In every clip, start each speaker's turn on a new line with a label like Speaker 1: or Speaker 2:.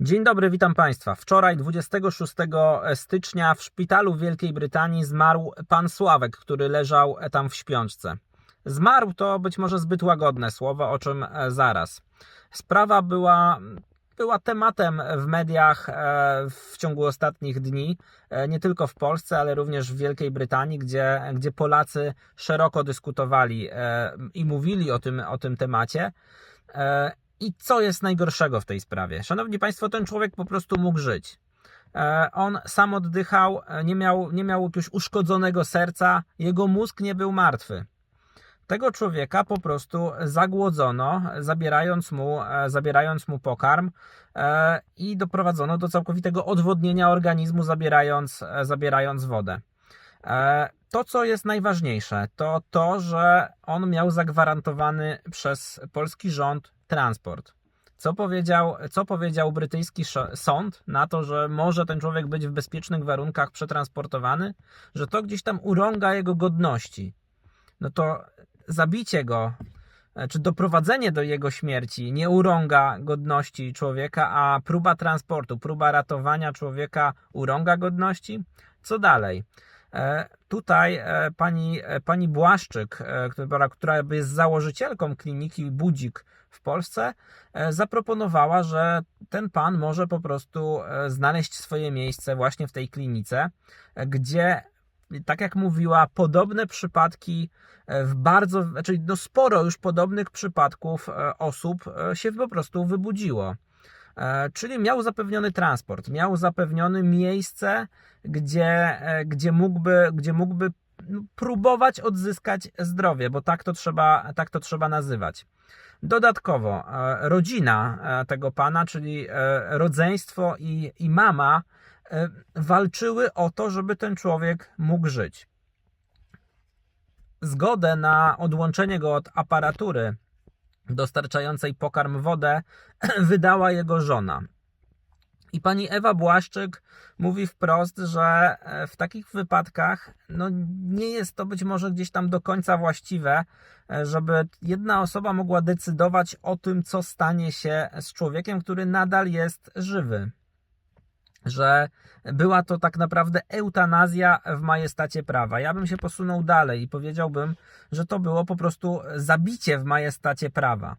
Speaker 1: Dzień dobry, witam Państwa. Wczoraj, 26 stycznia, w szpitalu w Wielkiej Brytanii zmarł pan Sławek, który leżał tam w śpiączce. Zmarł to być może zbyt łagodne słowo, o czym e, zaraz. Sprawa była, była tematem w mediach e, w ciągu ostatnich dni, e, nie tylko w Polsce, ale również w Wielkiej Brytanii, gdzie, gdzie Polacy szeroko dyskutowali e, i mówili o tym, o tym temacie. I co jest najgorszego w tej sprawie? Szanowni Państwo, ten człowiek po prostu mógł żyć. E, On sam oddychał, e, nie miał, nie miał jakiegoś uszkodzonego serca, jego mózg nie był martwy. Tego człowieka po prostu zagłodzono, zabierając mu, e, zabierając mu pokarm i doprowadzono do całkowitego odwodnienia organizmu, zabierając, zabierając wodę. E, To, co jest najważniejsze, to to, że on miał zagwarantowany przez polski rząd transport. Co powiedział, co powiedział brytyjski sąd na to, że może ten człowiek być w bezpiecznych warunkach przetransportowany, że to gdzieś tam urąga jego godności. No to zabicie go, e, czy doprowadzenie do jego śmierci nie urąga godności człowieka, a próba transportu, próba ratowania człowieka urąga godności? Co dalej? E, Tutaj e, pani, e, pani Błaszczyk, która, jest założycielką kliniki Budzik w Polsce, zaproponowała, że ten pan może po prostu znaleźć swoje miejsce właśnie w tej klinice, gdzie, tak jak mówiła, podobne przypadki w bardzo, znaczy no sporo już podobnych przypadków osób się po prostu wybudziło. E, Czyli miał zapewniony transport, miał zapewnione miejsce, gdzie, e, gdzie mógłby, gdzie mógłby no, próbować odzyskać zdrowie, bo tak to trzeba, tak to trzeba nazywać. Dodatkowo e, rodzina tego pana, czyli rodzeństwo i, i mama, walczyły o to, żeby ten człowiek mógł żyć. Zgodę na odłączenie go od aparatury dostarczającej pokarm wodę wydała jego żona. I pani Ewa Błaszczyk mówi wprost, że e, w takich wypadkach no, nie jest to być może gdzieś tam do końca właściwe, e, żeby jedna osoba mogła decydować o tym, co stanie się z człowiekiem, który nadal jest żywy. Że była to tak naprawdę eutanazja w majestacie prawa. Ja bym się posunął dalej i powiedziałbym, że to było po prostu zabicie w majestacie prawa.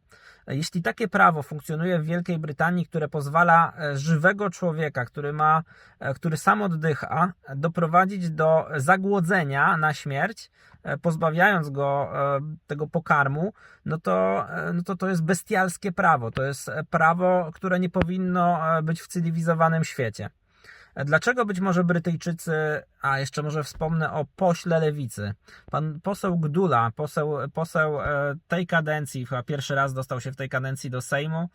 Speaker 1: Jeśli takie prawo funkcjonuje w Wielkiej Brytanii, które pozwala e, żywego człowieka, który ma, e, który sam oddycha, doprowadzić do zagłodzenia na śmierć, e, pozbawiając go tego pokarmu, no to, no to to jest bestialskie prawo. To jest prawo, które nie powinno być w cywilizowanym świecie. Dlaczego być może Brytyjczycy, a jeszcze może wspomnę o pośle lewicy. Pan poseł Gdula, poseł, poseł e, tej kadencji, chyba pierwszy raz dostał się w tej kadencji do Sejmu.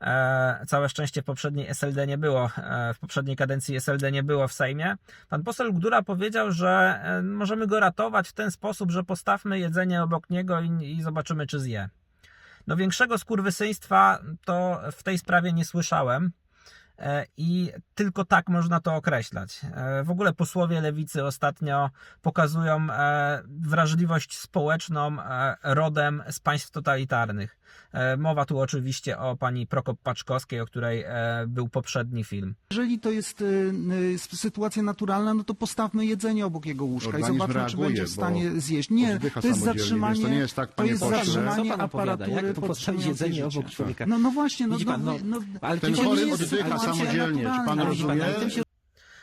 Speaker 1: E, Całe szczęście w poprzedniej SLD nie było, e, w poprzedniej kadencji SLD nie było w Sejmie. Pan poseł Gdula powiedział, że możemy go ratować w ten sposób, że postawmy jedzenie obok niego i, i zobaczymy, czy zje. No większego skurwysyństwa to w tej sprawie nie słyszałem. E, I tylko tak można to określać. E, W ogóle posłowie lewicy ostatnio pokazują e, wrażliwość społeczną rodem z państw totalitarnych. Mowa tu oczywiście o pani Prokop Paczkowskiej, o której był poprzedni film.
Speaker 2: Jeżeli to jest sytuacja naturalna, no to postawmy jedzenie obok jego łóżka
Speaker 3: Organizm
Speaker 2: i zobaczmy, czy
Speaker 3: reaguje,
Speaker 2: będzie w stanie zjeść. Nie, to jest zatrzymanie,
Speaker 3: to nie jest tak,
Speaker 2: to jest zatrzymanie
Speaker 4: Co pan
Speaker 2: aparatury
Speaker 4: Jak to postawić jedzenie obok człowieka?
Speaker 2: No, no właśnie, no,
Speaker 4: Widzi pan,
Speaker 2: no,
Speaker 4: no,
Speaker 2: no,
Speaker 4: ale
Speaker 3: Ten
Speaker 4: to
Speaker 3: chory
Speaker 4: nie jest
Speaker 3: oddycha samodzielnie. Czy pan rozumie?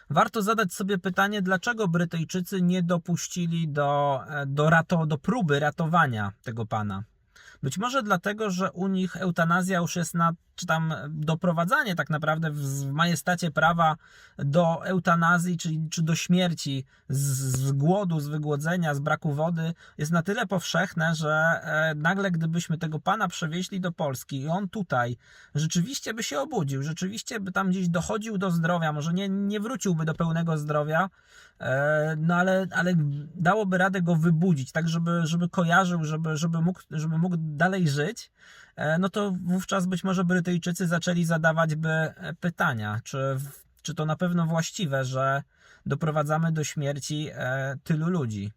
Speaker 1: Warto zadać sobie pytanie, dlaczego Brytyjczycy nie dopuścili do, e, do, rato, do próby ratowania tego pana. Być może dlatego, że u nich eutanazja już jest na, czy tam doprowadzanie tak naprawdę w majestacie prawa do eutanazji, czyli, czy do śmierci z, z głodu, z wygłodzenia, z braku wody jest na tyle powszechne, że e, nagle gdybyśmy tego pana przewieźli do Polski i on tutaj rzeczywiście by się obudził, rzeczywiście by tam gdzieś dochodził do zdrowia, może nie, nie wróciłby do pełnego zdrowia, e, no ale, ale dałoby radę go wybudzić, tak żeby, żeby kojarzył, żeby, żeby, mógł, żeby mógł dalej żyć, no to wówczas być może Brytyjczycy zaczęli zadawać by e, pytania, czy, czy to na pewno właściwe, że doprowadzamy do śmierci e, tylu ludzi.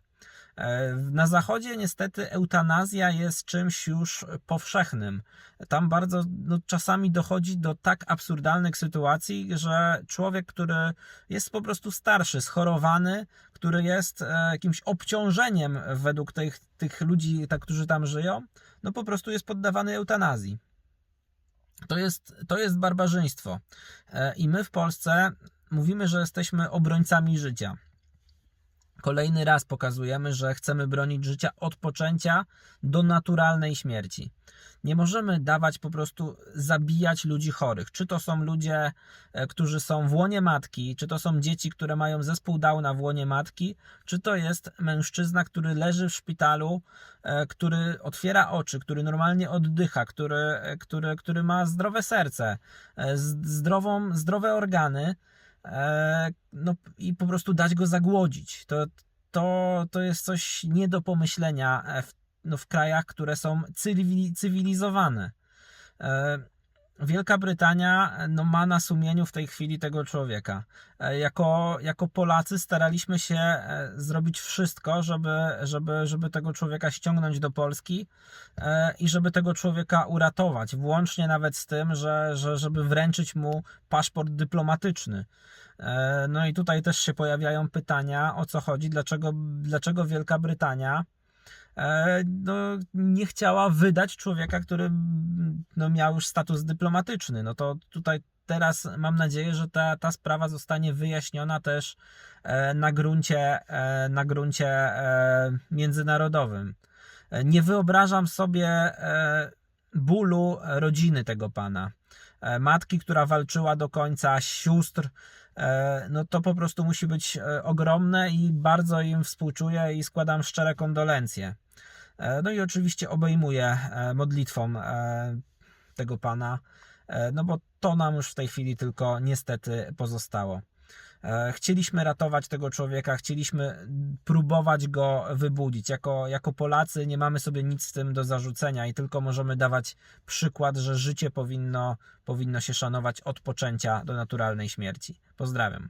Speaker 1: Na Zachodzie niestety eutanazja jest czymś już powszechnym. Tam bardzo no, czasami dochodzi do tak absurdalnych sytuacji, że człowiek, który jest po prostu starszy, schorowany, który jest e, jakimś obciążeniem według tych, tych ludzi, tak, którzy tam żyją, no po prostu jest poddawany eutanazji. To jest, to jest barbarzyństwo. E, I my w Polsce mówimy, że jesteśmy obrońcami życia. Kolejny raz pokazujemy, że chcemy bronić życia od poczęcia do naturalnej śmierci. Nie możemy dawać po prostu zabijać ludzi chorych. Czy to są ludzie, e, którzy są w łonie matki, czy to są dzieci, które mają zespół Downa w łonie matki, czy to jest mężczyzna, który leży w szpitalu, e, który otwiera oczy, który normalnie oddycha, który, e, który, który ma zdrowe serce, zdrową, zdrowe organy, no i po prostu dać go zagłodzić. To, to, to jest coś nie do pomyślenia e, w, no, w krajach, które są cywili, cywilizowane. E, Wielka Brytania no, ma na sumieniu w tej chwili tego człowieka. E, Jako, jako Polacy staraliśmy się e, zrobić wszystko, żeby, żeby, żeby tego człowieka ściągnąć do Polski e, i żeby tego człowieka uratować, włącznie nawet z tym, że, że żeby wręczyć mu paszport dyplomatyczny. E, No i tutaj też się pojawiają pytania, o co chodzi, dlaczego, dlaczego Wielka Brytania e, no, nie chciała wydać człowieka, który no, miał już status dyplomatyczny. No to tutaj teraz mam nadzieję, że ta, ta sprawa zostanie wyjaśniona też e, na gruncie, e, na gruncie e, międzynarodowym. E, Nie wyobrażam sobie e, bólu rodziny tego pana. E, Matki, która walczyła do końca, sióstr, e, no to po prostu musi być e, ogromne i bardzo im współczuję i składam szczere kondolencje. E, No i oczywiście obejmuję e, modlitwą e, tego pana, e, no bo to nam już w tej chwili tylko niestety pozostało. Chcieliśmy ratować tego człowieka, chcieliśmy próbować go wybudzić. Jako, jako Polacy nie mamy sobie nic z tym do zarzucenia i tylko możemy dawać przykład, że życie powinno, powinno się szanować od poczęcia do naturalnej śmierci. Pozdrawiam.